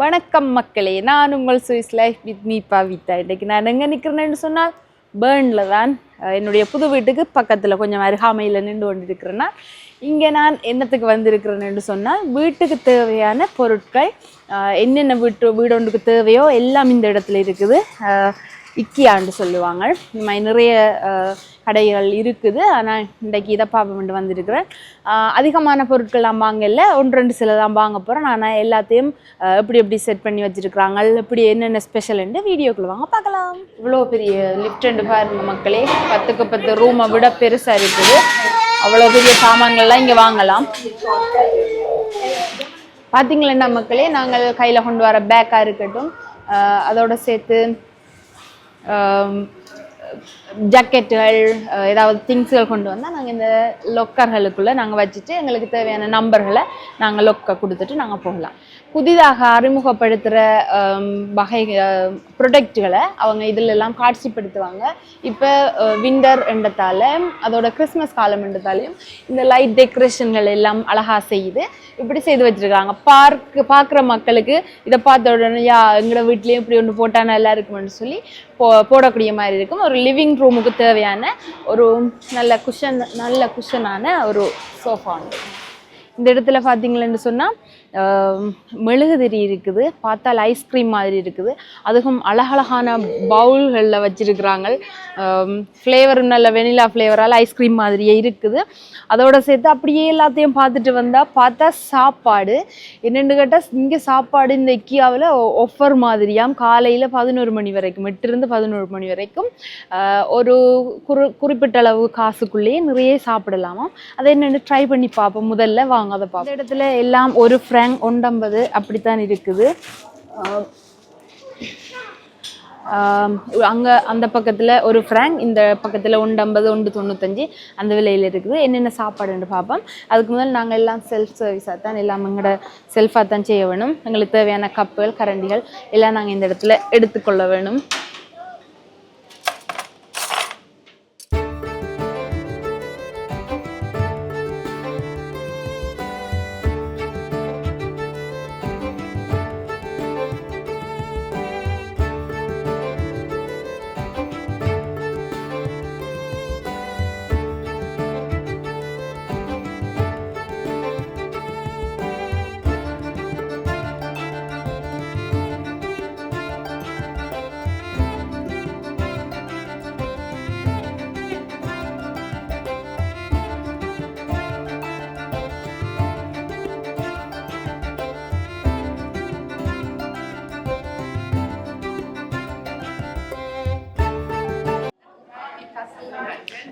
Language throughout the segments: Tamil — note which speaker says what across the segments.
Speaker 1: வணக்கம் மக்களே நான் உங்கள் Swiss life with me Pavitha. இன்றைக்கு நான் எங்கே நிற்கிறேன்னு சொன்னால் பேர்னில் தான். என்னுடைய புது வீட்டுக்கு பக்கத்தில் கொஞ்சம் அருகாமையில் நின்று கொண்டு இருக்கிறேன்னா இங்கே நான் என்னத்துக்கு வந்திருக்கிறேன்னு சொன்னால் வீட்டுக்கு தேவையான பொருட்கள் என்னென்ன வீட்டு வீடொன்றுக்கு தேவையோ எல்லாம் இந்த இடத்துல இருக்குது. இக்கியான்னு சொல்லுவாங்க. இந்த மாதிரி நிறைய கடைகள் இருக்குது. ஆனால் இன்றைக்கு இதை பார்ப்போம்ட்டு வந்திருக்கிறேன். அதிகமான பொருட்கள் நான் வாங்கல. ஒன்று ரெண்டு சில தான் வாங்க போகிறேன் நான் எல்லாத்தையும் எப்படி எப்படி செட் பண்ணி வச்சுருக்குறாங்க. எப்படி என்னென்ன ஸ்பெஷல்ன்ட்டு வீடியோக்குள்ள வாங்க பார்க்கலாம். இவ்வளோ பெரிய லிஃப்ட் ரெண்டு பாருங்க மக்களே. பத்துக்கு பத்து ரூமை விட பெருசாக இருக்குது. அவ்வளோ பெரிய சாமான்கள்லாம் இங்கே வாங்கலாம். பார்த்தீங்களா மக்களே? நாங்கள் கையில் கொண்டு வர பேக்காக இருக்கட்டும். அதோட சேர்த்து ஜாக்கெட்டுகள் ஏதாவது திங்ஸுகள் கொண்டு வந்தால் நாங்கள் இந்த லொக்கர்களுக்குள்ளே நாங்கள் வச்சுட்டு எங்களுக்கு தேவையான நம்பர்களை நாங்கள் லொக்கை கொடுத்துட்டு நாங்கள் போகலாம். புதிதாக அறிமுகப்படுத்துகிற வகை ப்ரொடக்ட்களை அவங்க இதிலெல்லாம் காட்சிப்படுத்துவாங்க. இப்போ விண்டர் என்றதால அதோட கிறிஸ்மஸ் காலம் என்றதாலையும் இந்த லைட் டெக்கரேஷன்கள் எல்லாம் அழகாக செய்யுது. இப்படி செய்து வச்சிருக்காங்க. பார்க்க பார்க்குற மக்களுக்கு இதை பார்த்த உடனே யா எங்களோட வீட்லேயும் இப்படி ஒன்று போட்டால் நல்லா இருக்கும்னு சொல்லி போ போடக்கூடிய மாதிரி இருக்கும். ஒரு லிவிங் ரூமுக்கு தேவையான ஒரு நல்ல குஷன் நல்ல குஷனான ஒரு சோஃபா இந்த இடத்துல பார்த்தீங்களேன்னு சொன்னால் மெழுகுதிரி இருக்குது பார்த்தால் ஐஸ்கிரீம் மாதிரி இருக்குது. அதுவும் அழகழகான பவுல்களில் வச்சிருக்கிறாங்க. ஃப்ளேவரும் நல்ல வெனிலா ஃப்ளேவரால் ஐஸ்கிரீம் மாதிரியே இருக்குது. அதோட சேர்த்து அப்படியே எல்லாத்தையும் பார்த்துட்டு வந்தால் பார்த்தா சாப்பாடு. என்னென்னு கேட்டால் இங்கே சாப்பாடு இந்த இக்கியாவில் ஒஃபர் மாதிரியாம். காலையில் பதினோரு மணி வரைக்கும் எட்டிருந்து பதினோரு மணி வரைக்கும். ஒரு குறி குறிப்பிட்ட அளவு காசுக்குள்ளேயே நிறைய சாப்பிடலாமா அதை என்னென்னு ட்ரை பண்ணி பார்ப்போம். முதல்ல வாங்க அதை பார்ப்போம். இந்த இடத்துல எல்லாம் ஒரு ஃப்ரெண்ட் ஃப்ராங்க் ஒன்றம்பது அப்படித்தான் இருக்குது. அங்கே அந்த பக்கத்தில் ஒரு ஃப்ராங்க் இந்த பக்கத்தில் ஒன்று ஐம்பது ஒன்று தொண்ணூத்தஞ்சு அந்த விலையில் இருக்குது. என்னென்ன சாப்பாடுன்னு பார்ப்போம். அதுக்கு முதல் நாங்கள் எல்லாம் செல்ஃப் சர்வீஸாக தான் எல்லாம் எங்களோட செல்ஃபாக தான் செய்ய வேணும். எங்களுக்கு தேவையான கப்புகள் கரண்டிகள் எல்லாம் நாங்கள் இந்த இடத்துல எடுத்துக்கொள்ள வேணும்.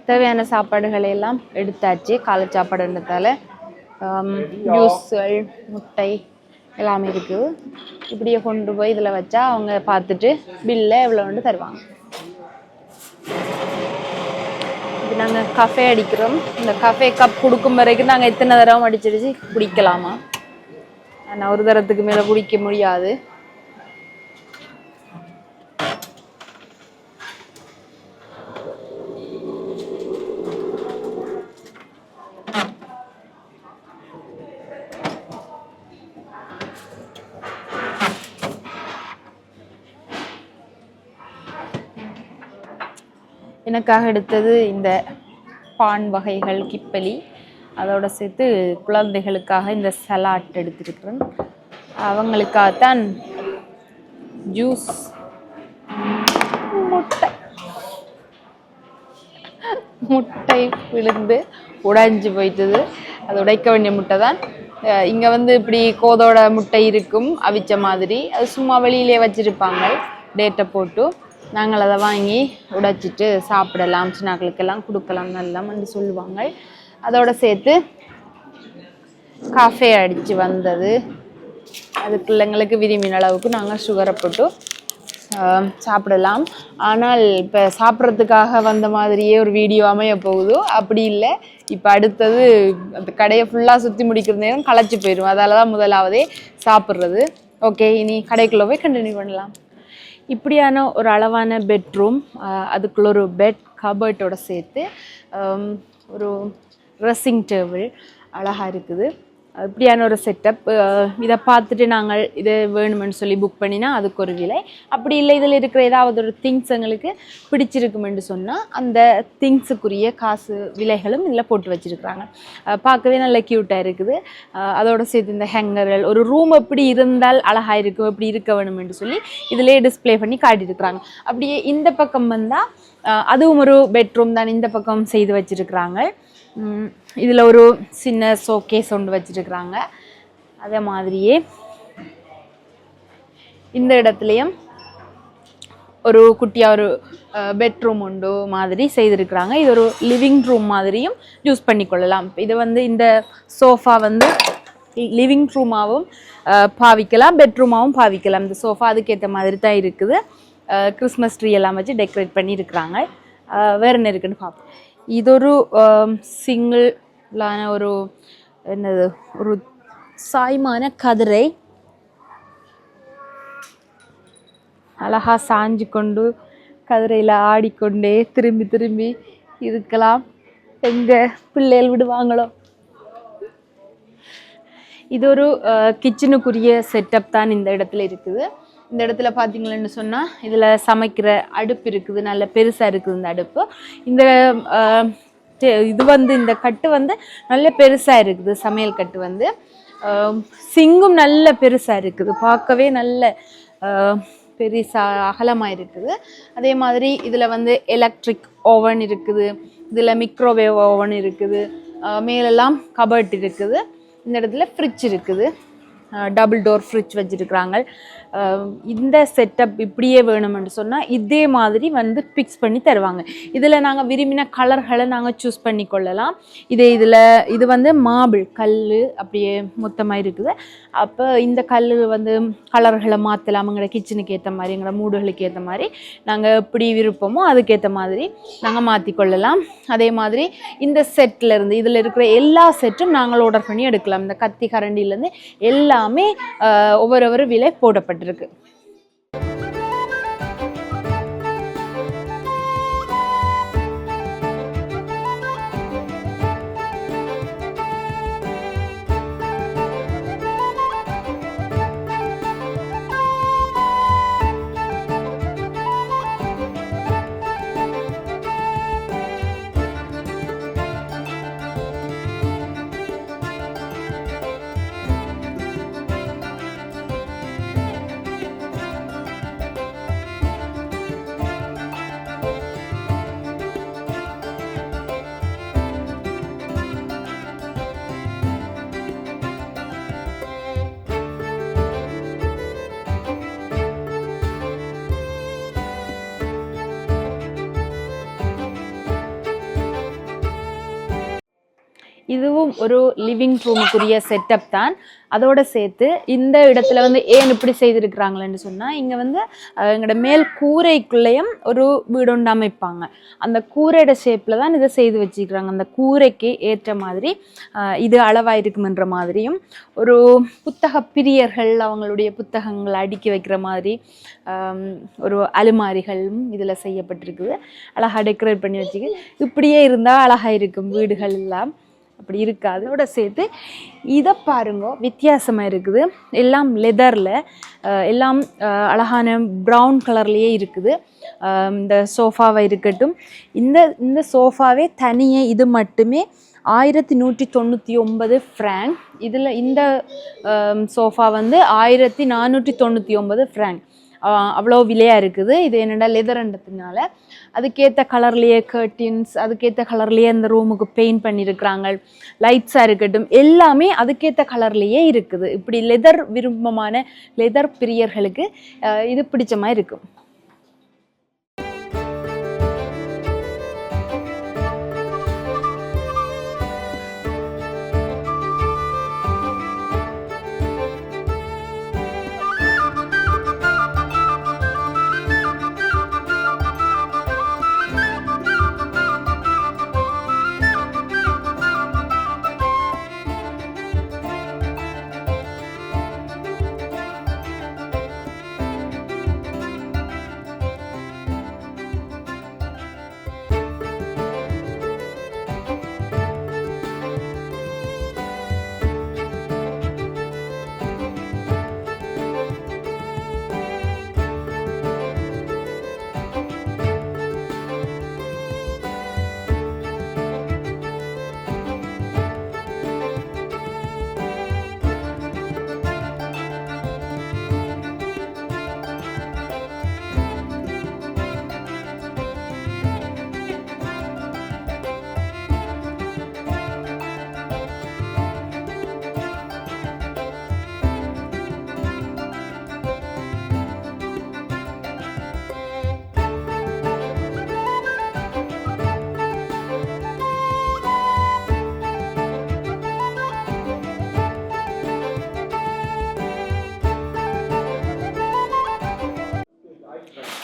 Speaker 1: தேவையான சாப்பாடுகளை எல்லாம் எடுத்தாச்சு. காலை சாப்பாடுன்றதால ஜூஸ்கள் முட்டை எல்லாமே இருக்குது இப்படியே கொண்டு போய் இதில் வச்சா அவங்க பார்த்துட்டு பில்லை எவ்வளோன்னு தருவாங்க. இது நாங்கள் கஃபே அடிக்கிறோம். இந்த கஃபே கப் கொடுக்கும் வரைக்கும் நாங்கள் எத்தனை தடவை அடிச்சிருச்சு குடிக்கலாமா? ஆனால் ஒரு தரத்துக்கு மேலே குடிக்க முடியாது. எனக்காக எடுத்தது இந்த பான் வகைகள் கிப்பலி. அதோட சேர்த்து குழந்தைகளுக்காக இந்த சலாட் எடுத்திருக்கிறேன். அவங்களுக்காகத்தான் ஜூஸ் முட்டை. முட்டை விழுந்து உடைஞ்சு போயிட்டது. அது உடைக்க வேண்டிய முட்டை தான். இங்கே வந்து இப்படி கோதோட முட்டை இருக்கும் அவிச்ச மாதிரி. அது சும்மா வெளியிலே வச்சுருப்பாங்க டேட்டை போட்டு. நாங்கள் அதை வாங்கி உடைச்சிட்டு சாப்பிடலாம் சின்னாக்களுக்கெல்லாம் கொடுக்கலாம் நல்லாம்னு சொல்லுவாங்க. அதோட சேர்த்து காஃபே அடித்து வந்தது. அது பிள்ளைங்களுக்கு விரும்பின அளவுக்கு நாங்கள் சுகரை போட்டு சாப்பிடலாம். ஆனால் இப்போ சாப்பிட்றதுக்காக வந்த மாதிரியே ஒரு வீடியோ அமைய போகுதோ? அப்படி இல்லை. இப்போ அடுத்தது அந்த கடையை ஃபுல்லாக சுற்றி முடிக்கிற நேரம் களைச்சி போயிடும் அதால தான் முதலாவதே சாப்பிட்றது. ஓகே இனி கடைக்குள்ளே போய் கண்டினியூ பண்ணலாம். இப்படியான ஒரு அளவான பெட்ரூம் அதுக்குள்ள ஒரு பெட் கபர்ட்டோட சேர்த்து ஒரு ட்ரெஸ்ஸிங் டேபிள் அழகாக இருக்குது. இப்படியான ஒரு செட்டப் இதை பார்த்துட்டு நாங்கள் இது வேணுமென்னு சொல்லி புக் பண்ணினா அதுக்கு ஒரு விலை. அப்படி இல்லை இதில் இருக்கிற ஏதாவது ஒரு திங்ஸ் எங்களுக்கு பிடிச்சிருக்குமென்று சொன்னால் அந்த திங்ஸுக்குரிய காசு விலைகளும் இதில் போட்டு வச்சுருக்குறாங்க. பார்க்கவே நல்ல க்யூட்டாக இருக்குது. அதோடு அதோட சேர்த்து இந்த ஹேங்கர்கள் ஒரு ரூம் எப்படி இருந்தால் அழகாக இருக்கும் எப்படி இருக்க வேணுமென்று சொல்லி இதிலே டிஸ்ப்ளே பண்ணி காட்டியிருக்கிறாங்க. அப்படியே இந்த பக்கம் வந்தால் அதுவும் ஒரு பெட்ரூம் தான் இந்த பக்கம் செய்து வச்சிருக்கிறாங்க. இதில் ஒரு சின்ன ஷோகேஸ் ஒன்று வச்சிருக்கிறாங்க. அதே மாதிரியே இந்த இடத்துலையும் ஒரு குட்டியாக ஒரு பெட்ரூம் உண்டு மாதிரி செய்திருக்கிறாங்க. இது ஒரு லிவிங் ரூம் மாதிரியும் யூஸ் பண்ணிக்கொள்ளலாம். இது வந்து இந்த சோஃபா வந்து லிவிங் ரூமாகவும் பாவிக்கலாம் பெட்ரூமாகவும் பாவிக்கலாம். இந்த சோஃபா அதுக்கேற்ற மாதிரி தான் இருக்குது. கிறிஸ்மஸ் ட்ரீ எல்லாம் வச்சு டெக்கரேட் பண்ணியிருக்கிறாங்க வேறு என்ன இருக்குன்னு பார்ப்போம் இது ஒரு சிங்கிளான ஒரு என்னது ஒரு சாய்மான கதிரை அழகா சாஞ்சு கொண்டு கதிரையில் ஆடிக்கொண்டே திரும்பி திரும்பி இருக்கலாம். எங்கே பிள்ளைகள் விடுவாங்களோ? இது ஒரு கிச்சனுக்குரிய செட்டப் தான் இந்த இடத்துல இருக்குது. இந்த இடத்துல பார்த்தீங்களன்னு சொன்னால் இதில் சமைக்கிற அடுப்பு இருக்குது நல்ல பெருசாக இருக்குது இந்த அடுப்பு. இந்த இது வந்து இந்த கட்டு வந்து நல்ல பெருசாக இருக்குது சமையல் கட்டு வந்து. சிங்கும் நல்ல பெருசாக இருக்குது பார்க்கவே நல்ல பெருசா அகலமாக இருக்குது. அதே மாதிரி இதில் வந்து எலக்ட்ரிக் ஓவன் இருக்குது இதில் மிக்ரோவேவ் ஓவன் இருக்குது மேலெல்லாம் கபர்ட் இருக்குது. இந்த இடத்துல ஃப்ரிட்ஜ் இருக்குது. டபுள் டோர் ஃப்ரிட்ஜ் வச்சுருக்குறாங்க. இந்த செட்டப் இப்படியே வேணும்னு சொன்னால் இதே மாதிரி வந்து ஃபிக்ஸ் பண்ணி தருவாங்க. இதில் நாங்கள் விரும்பின கலர்களை நாங்கள் சூஸ் பண்ணி கொள்ளலாம். இதே இதில் இது வந்து மாபிள் கல் அப்படியே மொத்தமாக இருக்குது. அப்போ இந்த கல் வந்து கலர்களை மாற்றலாம் எங்களோட கிச்சனுக்கு ஏற்ற மாதிரி எங்களோட மூடுகளுக்கு ஏற்ற மாதிரி நாங்கள் எப்படி விருப்பமோ அதுக்கேற்ற மாதிரி நாங்கள் மாற்றிக்கொள்ளலாம் அதே மாதிரி இந்த செட்டில் இருந்து இதில் இருக்கிற எல்லா செட்டும் நாங்கள் ஆர்டர் பண்ணி எடுக்கலாம். இந்த கத்தி கரண்டிலேருந்து எல்லாமே ஒவ்வொரு ஒவ்வொரு விலை போடப்பட்டிருக்கு. ஆயிட்டிருக்கு இதுவும் ஒரு லிவிங் ரூமுக்குரிய செட்டப் தான். அதோட சேர்த்து இந்த இடத்துல வந்து ஏன் இப்படி செய்திருக்கிறாங்களேன்னு சொன்னால் இங்கே வந்து எங்களோட மேல் கூரைக்குள்ளேயும் ஒரு வீடு ஒன்று அமைப்பாங்க. அந்த கூரையோட ஷேப்பில் தான் இதை செய்து வச்சுக்கிறாங்க அந்த கூரைக்கு ஏற்ற மாதிரி இது அளவாக இருக்குமென்ற மாதிரியும் ஒரு புத்தக பிரியர்கள் அவங்களுடைய புத்தகங்களை அடுக்கி வைக்கிற மாதிரி ஒரு அலுமாரிகளும் இதில் செய்யப்பட்டிருக்குது. அழகாக டெக்கரேட் பண்ணி வச்சுக்கு இப்படியே இருந்தால் அழகாக இருக்கும் வீடுகள் எல்லாம். அப்படி இருக்குது. அதோட சேர்த்து இதை பாருங்க வித்தியாசமாக இருக்குது. எல்லாம் லெதரில் எல்லாம் அழகான ப்ரௌன் கலர்லேயே இருக்குது. இந்த சோஃபாவை இருக்கட்டும். இந்த இந்த சோஃபாவே தனியே இது மட்டுமே ஆயிரத்தி நூற்றி தொண்ணூற்றி ஒன்பது ஃப்ராங்க் இதில் இந்த சோஃபா வந்து ஆயிரத்தி நானூற்றி தொண்ணூற்றி ஒன்பது ஃப்ராங்க் அவ்வளோ விலையாக இருக்குது. இது என்னடா லெதர்ன்றதுனால அதுக்கேற்ற கலர்லேயே கர்டின்ஸ் அதுக்கேற்ற கலர்லேயே அந்த ரூமுக்கு பெயிண்ட் பண்ணியிருக்கிறாங்க லைட்ஸாக இருக்கட்டும் எல்லாமே அதுக்கேற்ற கலர்லேயே இருக்குது. இப்படி லெதர் விருப்பமான லெதர் பிரியர்களுக்கு இது பிடிச்ச மாதிரி இருக்கும்.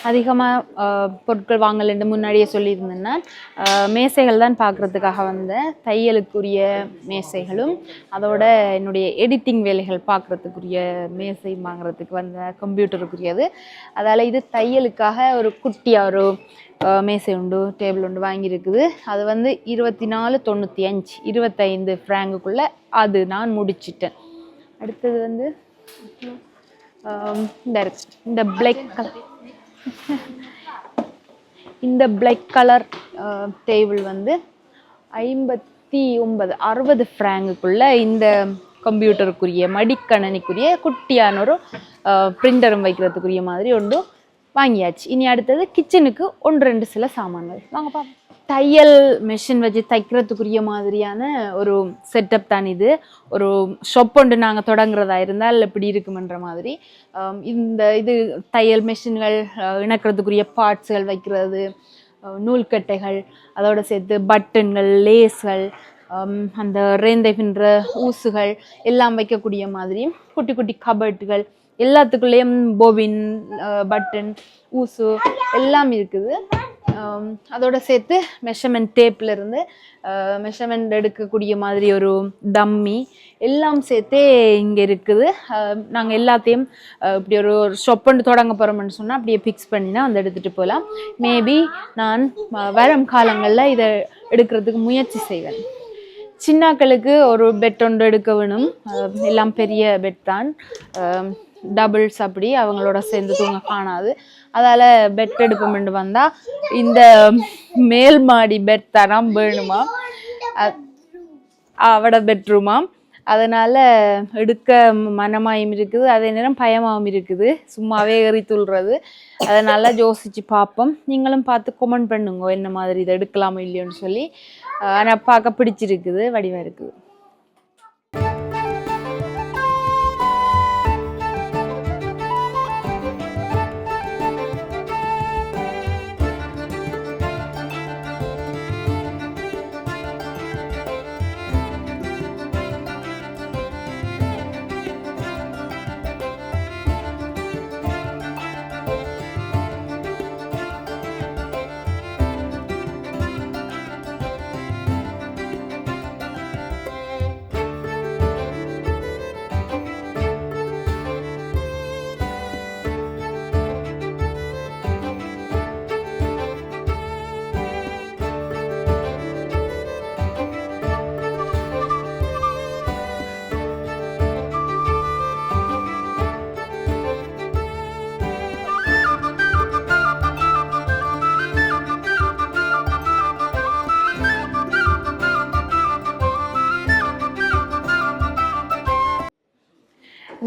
Speaker 1: அதிகமாக பொருட்கள் வாங்கலன்னு முன்னாடியே சொல்லியிருந்தேன்னா மேசைகள் தான் பார்க்குறதுக்காக வந்த தையலுக்குரிய மேசைகளும் அதோட என்னுடைய எடிட்டிங் வேலைகள் பார்க்குறதுக்குரிய மேசை வாங்குறதுக்கு வந்த கம்ப்யூட்டருக்குரியது அதால் இது தையலுக்காக ஒரு குட்டியாக ஒரு மேசை உண்டு டேபிள் உண்டு வாங்கியிருக்குது. அது வந்து இருபத்தி நாலு தொண்ணூற்றி அஞ்சு இருபத்தைந்து ஃப்ராங்குக்குள்ளே அது நான் முடிச்சிட்டேன். அடுத்தது வந்து இந்த இந்த பிளாக் கலர் இந்த பிளாக் கலர் டேபிள் வந்து ஐம்பத்தி ஒன்பது அறுபது ஃப்ராங்குக்குள்ள இந்த கம்ப்யூட்டருக்குரிய மடிக்கணனிக்குரிய குட்டியான ஒரு பிரிண்டரும் வைக்கிறதுக்குரிய மாதிரி ஒன்று வாங்கியாச்சு. இனி அடுத்தது கிச்சனுக்கு ஒன்று ரெண்டு சில சாமான்கள். வாங்க பார்ப்போம் தையல் மெஷின் வச்சு தைக்கிறதுக்குரிய மாதிரியான ஒரு செட்டப் தான் இது. ஒரு ஷாப் ஒன்று நாங்கள் தொடங்குறதா இருந்தால் இப்படி இருக்குமென்ற மாதிரி. இந்த இது தையல் மெஷின்கள் இணக்கிறதுக்குரிய பார்ட்ஸ்கள் வைக்கிறது நூல்கட்டைகள் அதோடு சேர்த்து பட்டன்கள் லேஸ்கள் அந்த ரேந்தை பின்ற ஊசுகள் எல்லாம் வைக்கக்கூடிய மாதிரி குட்டி குட்டி கபட்டுகள் எல்லாத்துக்குள்ளேயும் போபின் பட்டன் ஊசு எல்லாம் இருக்குது. அதோட சேர்த்து மெஷர்மெண்ட் டேப்ல இருந்து மெஷர்மெண்ட் எடுக்கக்கூடிய மாதிரி ஒரு டம்மி எல்லாம் சேர்த்தே இங்கே இருக்குது. நாங்கள் எல்லாத்தையும் இப்படி ஒரு ஷாப் பண்ணி தொடங்க போகிறோம்னு சொன்னால் அப்படியே ஃபிக்ஸ் பண்ணினா வந்து எடுத்துகிட்டு போகலாம் மேபி நான் வரும் காலங்களில் இதை எடுக்கிறதுக்கு முயற்சி செய்வேன். சின்னாக்களுக்கு ஒரு பெட் ஒன்று எடுக்க வேணும். எல்லாம் பெரிய பெட் தான். டபுள்ஸ் அப்படி அவங்களோட சேர்ந்து தூங்க காணாது. அதால் பெட் எடுப்போம்னு வந்தால் இந்த மேல் மாடி பெட் தரம் வேணுமா? அவட பெட்ரூமாம் அதனால் எடுக்க மனமாயும் இருக்குது அதே நேரம் பயமாகவும் இருக்குது. சும்மாவே ஏறி துள்ளுறது நல்லா யோசிச்சு பார்ப்போம். நீங்களும் பார்த்து கொமெண்ட் பண்ணுங்க என்ன மாதிரி இதை எடுக்கலாமா இல்லையோன்னு சொல்லி. ஆனால் பார்க்க பிடிச்சிருக்குது வடிவாக இருக்குது.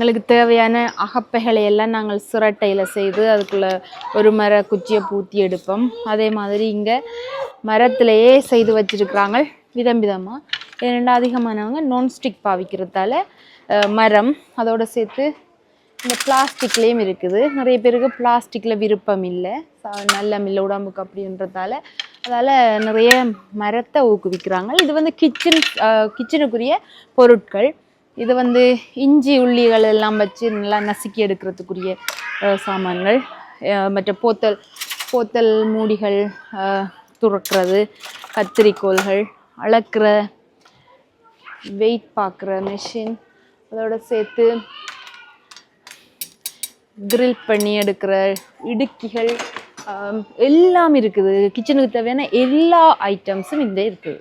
Speaker 1: எங்களுக்கு தேவையான அகப்பைகளை எல்லாம் நாங்கள் சுரட்டையில் செய்து அதுக்குள்ளே ஒரு மர குச்சியை பூத்தி எடுப்போம். அதே மாதிரி இங்கே மரத்திலேயே செய்து வச்சிருக்கிறாங்க. விதம் விதமாக ஏன்னா அதிகமானவங்க நான்ஸ்டிக் பாவிக்கிறதால மரம் அதோடு சேர்த்து இந்த பிளாஸ்டிக்லேயும் இருக்குது. நிறைய பேருக்கு பிளாஸ்டிக்கில் விருப்பம் இல்லை. ச- நல்ல உடம்புக்கு அப்படின்றதால. அதால் நிறைய மரத்தை ஊக்குவிக்கிறாங்க. இது வந்து கிச்சன் கிச்சனுக்குரிய பொருட்கள். இது வந்து இஞ்சி உள்ளிகள் எல்லாம் வச்சு நல்லா நசுக்கி எடுக்கிறதுக்குரிய சாமான்கள். மற்ற போத்தல் போத்தல் மூடிகள் துறக்கிறது கத்திரிக்கோல்கள் அளக்கிற வெயிட் பார்க்குற மெஷின் அதோட சேர்த்து grill பண்ணி எடுக்கிற இடுக்கிகள் எல்லாம் இருக்குது. கிச்சனுக்கு தேவையான எல்லா ஐட்டம்ஸும் இந்த இருக்குது.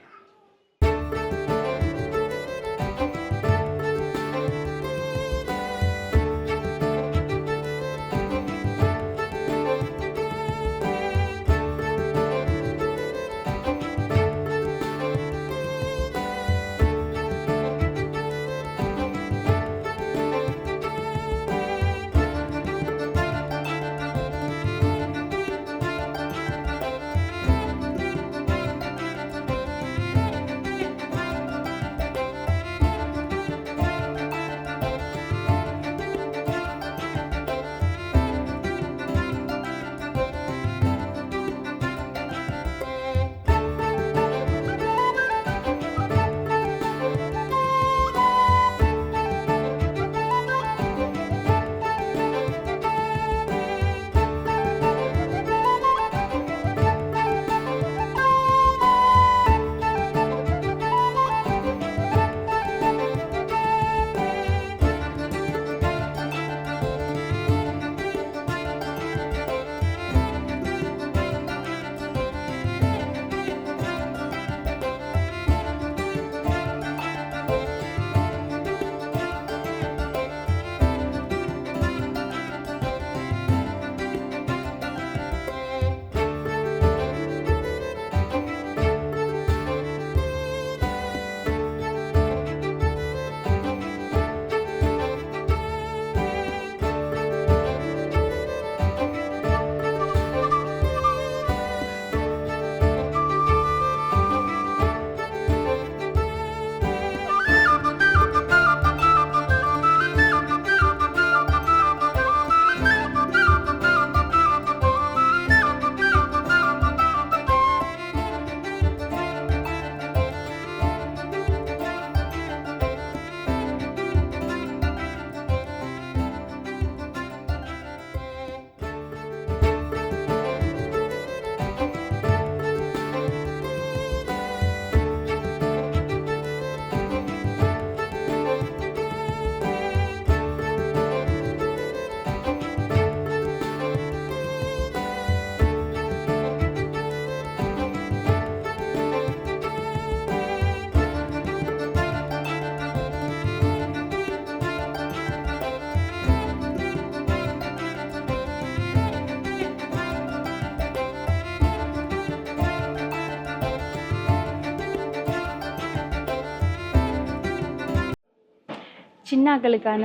Speaker 1: சின்னாக்களுக்கான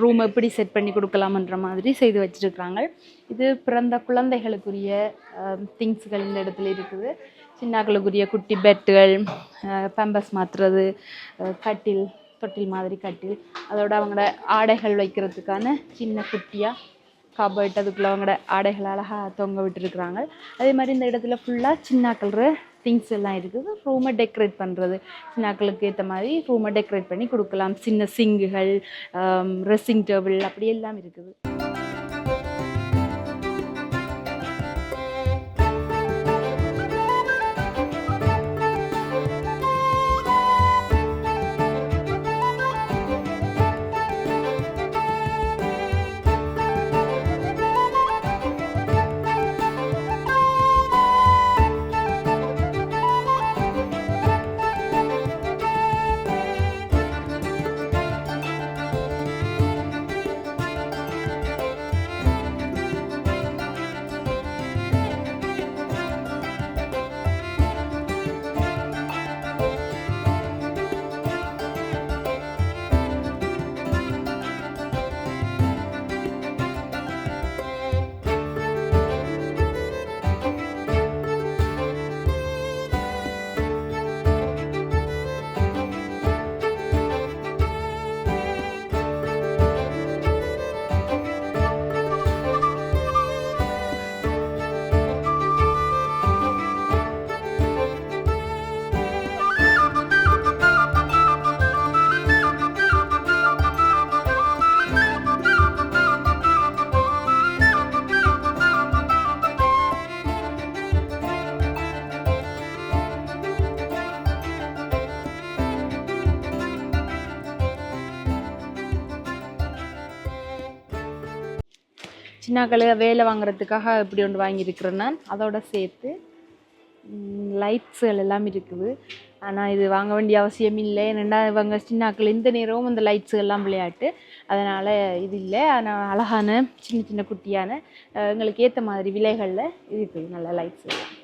Speaker 1: ரூம் எப்படி செட் பண்ணி கொடுக்கலாம்ன்ற மாதிரி செய்து வச்சிருக்கிறாங்க. இது பிறந்த குழந்தைகளுக்குரிய திங்ஸ்கள் இந்த இடத்துல இருக்குது. சின்னாக்களுக்குரிய குட்டி பெட்டுகள் பம்பஸ் மாற்றுறது கட்டில் தொட்டில் மாதிரி கட்டில் அதோட அவங்களோட ஆடைகள் வைக்கிறதுக்கான சின்ன குட்டியாக கபர்ட் அதுக்குள்ளே அவங்களோட ஆடைகள் அழகாக தொங்க விட்டுருக்குறாங்க. அதே மாதிரி இந்த இடத்துல ஃபுல்லாக சின்னாக்கள் திங்ஸ் எல்லாம் இருக்குது. ரூமை டெக்கரேட் பண்ணுறது சின்னாக்களுக்கு ஏற்ற மாதிரி ரூமை டெக்கரேட் பண்ணி கொடுக்கலாம். சின்ன சிங்குகள் ட்ரெஸ்ஸிங் டேபிள் அப்படி எல்லாம் இருக்குது. சின்னாக்களை வேலை வாங்குறதுக்காக இப்படி ஒன்று வாங்கியிருக்கிறேன் நான். அதோட சேர்த்து லைட்ஸுகள் எல்லாம் இருக்குது. ஆனால் இது வாங்க வேண்டிய அவசியம் இல்லை. ஏன்னா இவங்க சின்னாக்கள் இந்த நேரமும் இந்த லைட்ஸு எல்லாம் விளையாட்டு. அதனால் இது இல்லை. ஆனால் அழகான சின்ன சின்ன குட்டியான எங்களுக்கு ஏற்ற மாதிரி விலைகளில் இருக்குது நல்ல லைட்ஸ் எல்லாம்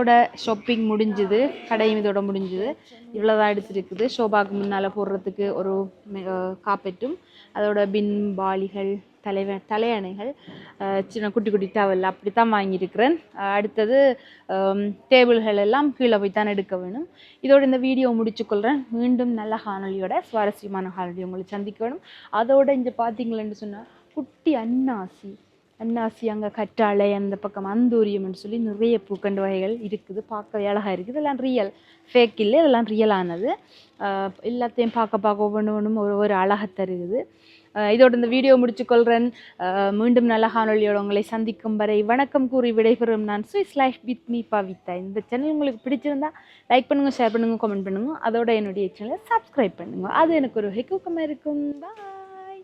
Speaker 1: இதோட ஷாப்பிங் முடிஞ்சுது. கடையும் இதோட முடிஞ்சுது. இவ்வளோ தான் எடுத்துருக்குது. ஷோபாக்கு முன்னால் போடுறதுக்கு ஒரு காப்பெட்டும் அதோட பின் பாலிகள் தலைவ தலையணைகள் சின்ன குட்டி குட்டி டவல் அப்படி தான் வாங்கியிருக்கிறேன் அடுத்தது டேபிள்கள் எல்லாம் கீழே போய் தான் எடுக்க வேணும். இதோட இந்த வீடியோ முடிச்சுக்கொள்கிறேன் மீண்டும் நல்ல காணொலியோட சுவாரஸ்யமான காணொலி உங்களை சந்திக்க வேணும் அதோட இங்கே பார்த்தீங்களேன்னு சொன்னால் குட்டி அன்னாசி. அன்னாசி அங்கே கற்றாழை அந்த பக்கம் அந்தூரியம்னு சொல்லி நிறைய பூக்கண்டு வகைகள் இருக்குது. பார்க்க அழகாக இருக்குது. இதெல்லாம் ரியல் ஃபேக் இல்லை இதெல்லாம் ரியலானது எல்லாத்தையும் பார்க்க பார்க்க ஒவ்வொன்று ஒன்றும் ஒரு ஒரு அழகை தருகுது இதோட இந்த வீடியோ முடிச்சுக்கொள்கிறேன் கொள்கிறேன் மீண்டும் நல்ல காணொலியோட உங்களை சந்திக்கும் வரை வணக்கம் கூறி விடைபெறும் நான் Swiss life with me Pavitha. இந்த சேனல் உங்களுக்கு பிடிச்சிருந்தா லைக் பண்ணுங்கள் ஷேர் பண்ணுங்கள் கமெண்ட் பண்ணுங்க. அதோட என்னுடைய சேனலை சப்ஸ்கிரைப் பண்ணுங்கள் அது எனக்கு ஒரு ஹெக்கூக்கமாக இருக்கும். பாய்